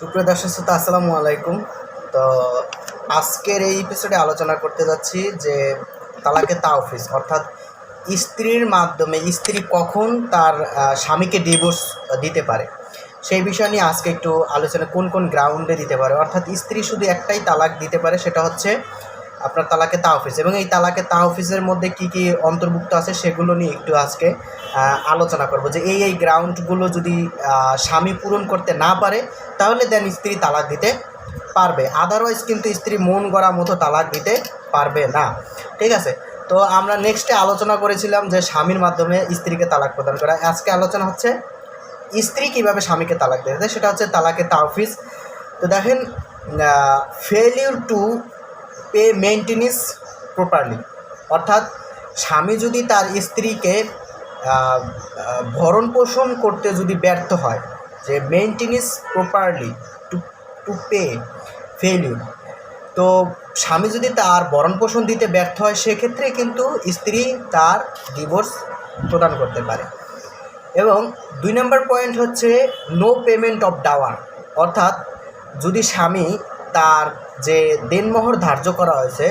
সুপ্রিয় দর্শক শ্রোতা, আসসালামু আলাইকুম। তো আজকের এই এপিসোডে আলোচনা করতে যাচ্ছি যে তালাকে তাওফিস অর্থাৎ স্ত্রীর মাধ্যমে স্ত্রী কখন তার স্বামীকে ডিভোর্স দিতে পারে। সেই বিষয় নিয়ে আজকে একটু আলোচনা কোন কোন গ্রাউন্ডে দিতে পারে। অর্থাৎ স্ত্রী শুধু একটাই তালাক দিতে পারে, সেটা হচ্ছে আপনার তালাকে তাহফিজ। এবং এই তালাকে তাহফিজের মধ্যে কি কি অন্তর্ভুক্ত আছে সেগুলো নিয়ে একটু আজকে আলোচনা করব। যে এই এই গ্রাউন্ডগুলো যদি স্বামী পূরণ করতে না পারে, তাহলে দেন স্ত্রী তালাক দিতে পারবে। আদারওয়াইজ কিন্তু স্ত্রী মন গড়া মতো তালাক দিতে পারবে না। ঠিক আছে? তো আমরা নেক্সটে আলোচনা করেছিলাম যে স্বামীর মাধ্যমে স্ত্রীকে তালাক প্রদান করা। আজকে আলোচনা হচ্ছে স্ত্রী কীভাবে স্বামীকে তালাক দিতে সেটা হচ্ছে তালাকে তাহফিজ। তো দেখেন failure to pay maintenance properly. অর্থাৎ স্বামী যদি তার স্ত্রীকে ভরণ পোষণ করতে যদি ব্যর্থ হয়, যে maintenance properly to to pay failure তো স্বামী যদি তার ভরণ পোষণ দিতে ব্যর্থ হয়, সেক্ষেত্রে কিন্তু স্ত্রী তার ডিভোর্স প্রদান করতে পারে। এবং দুই নম্বর পয়েন্ট হচ্ছে নো পেমেন্ট অফ ডাওয়ার অর্থাৎ যদি স্বামী তার যে দেনমোহর ধার্য করা হয়েছে,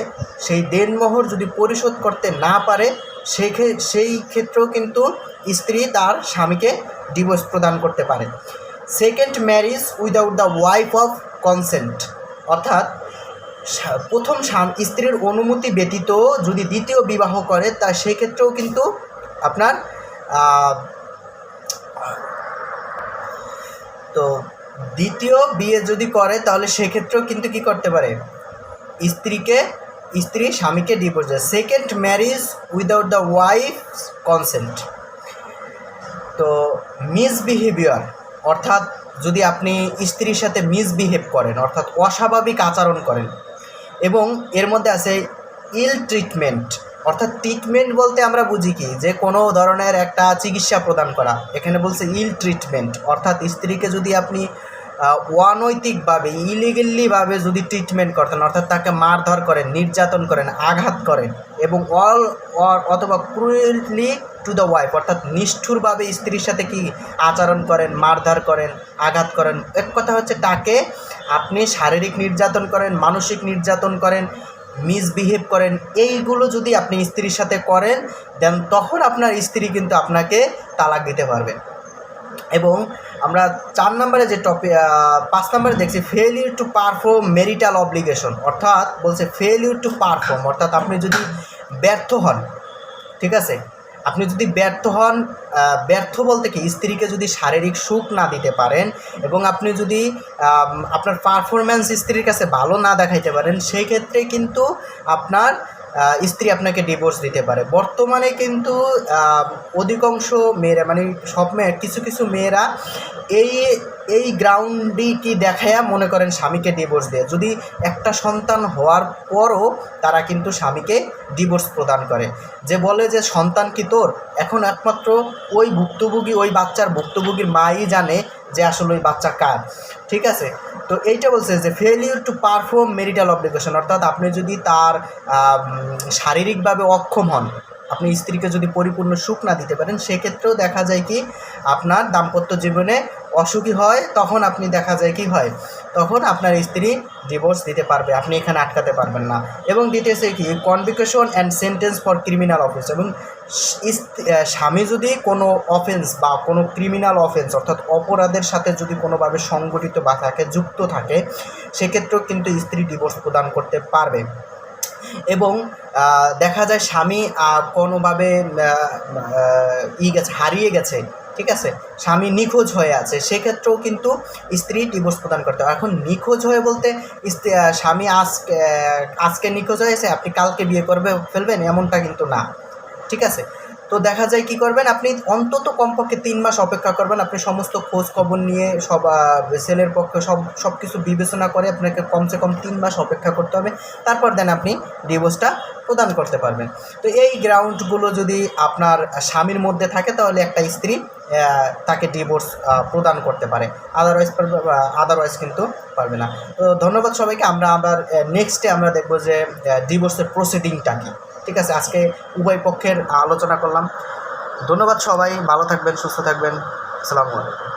সেই দেনমোহর যদি পরিশোধ করতে না পারে সেই সেই ক্ষেত্রেও কিন্তু স্ত্রী তার স্বামীকে ডিভোর্স প্রদান করতে পারে। Second marriage without the wife of consent অর্থাৎ প্রথম স্ত্রীর অনুমতি ব্যতীত যদি দ্বিতীয় বিবাহ করে, তা সেক্ষেত্রেও কিন্তু আপনার তো দ্বিতীয় বিয়ে যদি করে, তাহলে সেক্ষেত্রেও কিন্তু কি করতে পারে? স্ত্রীকে, স্ত্রী স্বামীকে ডিভোর্স দেয়। Second marriage without the wife consent তো মিসবিহেভিয়ার অর্থাৎ যদি আপনি স্ত্রীর সাথে মিসবিহেভ করেন, অর্থাৎ অস্বাভাবিক আচরণ করেন, এবং এর মধ্যে আছে ইল ট্রিটমেন্ট অর্থাৎ ট্রিটমেন্ট বলতে আমরা বুঝি কি? যে কোনো ধরনের একটা চিকিৎসা প্রদান করা। এখানে বলছে ইল ট্রিটমেন্ট অর্থাৎ স্ত্রীকে যদি আপনি অনৈতিকভাবে ইলিগেলিভাবে যদি ট্রিটমেন্ট করতেন, অর্থাৎ তাকে মারধর করেন, নির্যাতন করেন, আঘাত করেন এবং অল অথবা ক্রুয়েলি টু দ্য ওয়াইফ অর্থাৎ নিষ্ঠুরভাবে স্ত্রীর সাথে কি আচরণ করেন, মারধর করেন, আঘাত করেন, এক কথা হচ্ছে তাকে আপনি শারীরিক নির্যাতন করেন, মানসিক নির্যাতন করেন মিসবিহেভ করেন, এইগুলো যদি আপনি স্ত্রীর সাথে করেন দেন তখন আপনার স্ত্রী কিন্তু আপনাকে তালাক দিতে পারবেন এবং আমরা চার নম্বরে যে টপিক পাঁচ নম্বরে দেখছি failure to perform marital obligation অর্থাৎ বলছে ফেলিউর টু পারফর্ম অর্থাৎ আপনি যদি ব্যর্থ হন, ঠিক আছে? আপনি যদি ব্যর্থ হন ব্যর্থ বলতে কি? স্ত্রীকে যদি শারীরিক সুখ না দিতে পারেন এবং আপনি যদি আপনার পারফরম্যান্স স্ত্রীর কাছে ভালো না দেখাইতে পারেন সেই ক্ষেত্রে কিন্তু আপনার স্ত্রী আপনাকে ডিভোর্স দিতে পারে। বর্তমানে কিন্তু অধিকাংশ মেয়েরা মানে সব মেয়ে, কিছু কিছু মেয়েরা এই এই গ্রাউন্ডই কি দেখায়া মনে করেন স্বামীকে ডিভোর্স দেয়। যদি একটা সন্তান হওয়ার পরও তারা কিন্তু স্বামীকে ডিভোর্স প্রদান করে। যে বলে যে, সন্তান কি তোর? এখন একমাত্র ওই ভুক্তভোগী, ওই বাচ্চার ভুক্তভোগীর মাই জানে যে আসলে ওই বাচ্চা কার। ঠিক আছে? তো এইটা বলছে যে failure to perform marital obligation অর্থাৎ আপনি যদি তার শারীরিকভাবে অক্ষম হন, আপনি স্ত্রীকে যদি পরিপূর্ণ সুখ না দিতে পারেন, সেক্ষেত্রেও দেখা যায় কি, আপনার দাম্পত্য জীবনে অসুখী হয়, তখন আপনি দেখা যায় কি হয়? তখন আপনার স্ত্রী ডিভোর্স দিতে পারবে, আপনি এখানে আটকাতে পারবেন না। এবং দিতেছে কি conviction and sentence for criminal offence এবং স্বামী যদি কোনো অফেন্স বা কোনো ক্রিমিনাল অফেন্স অর্থাৎ অপরাধের সাথে যদি কোনোভাবে সংগঠিত বা থাকে যুক্ত থাকে, সেক্ষেত্রেও কিন্তু স্ত্রী ডিভোর্স প্রদান করতে পারবে। এবং দেখা যায় স্বামী কোনোভাবে ই গেছে, হারিয়ে গেছে ঠিক আছে? স্বামী নিখোঁজ হয়ে আছে। সেক্ষেত্রেও কিন্তু স্ত্রী ডিভোর্স প্রদান করতে হবে এখন নিখোঁজ হয়ে বলতে স্বামী আজকে আজকে নিখোঁজ হয়েছে আপনি কালকে বিয়ে করবে, ফেলবেন, এমনটা কিন্তু না। ঠিক আছে? তো দেখা যায় কি করবেন, আপনি অন্তত কমপক্ষে তিন মাস অপেক্ষা করবেন, আপনি সমস্ত খোঁজ খবর নিয়ে সব ছেলের পক্ষে সব সব কিছু বিবেচনা করে আপনাকে কমসে কম তিন মাস অপেক্ষা করতে হবে। তারপর দেন আপনি ডিভোর্সটা প্রদান করতে পারবেন। তো এই গ্রাউন্ডগুলো যদি আপনার স্বামীর মধ্যে থাকে, তাহলে একটা স্ত্রী তাকে ডিভোর্স প্রদান করতে পারে। আদারওয়াইজ আদারওয়াইজ কিন্তু পারবে না। তো ধন্যবাদ সবাইকে। আমরা আবার নেক্সটে আমরা দেখব যে ডিভোর্সের প্রসিডিংটা কী। ঠিক আছে, আজকে উভয় পক্ষের আলোচনা করলাম। ধন্যবাদ সবাই। ভালো থাকবেন, সুস্থ থাকবেন। আসসালামু আলাইকুম।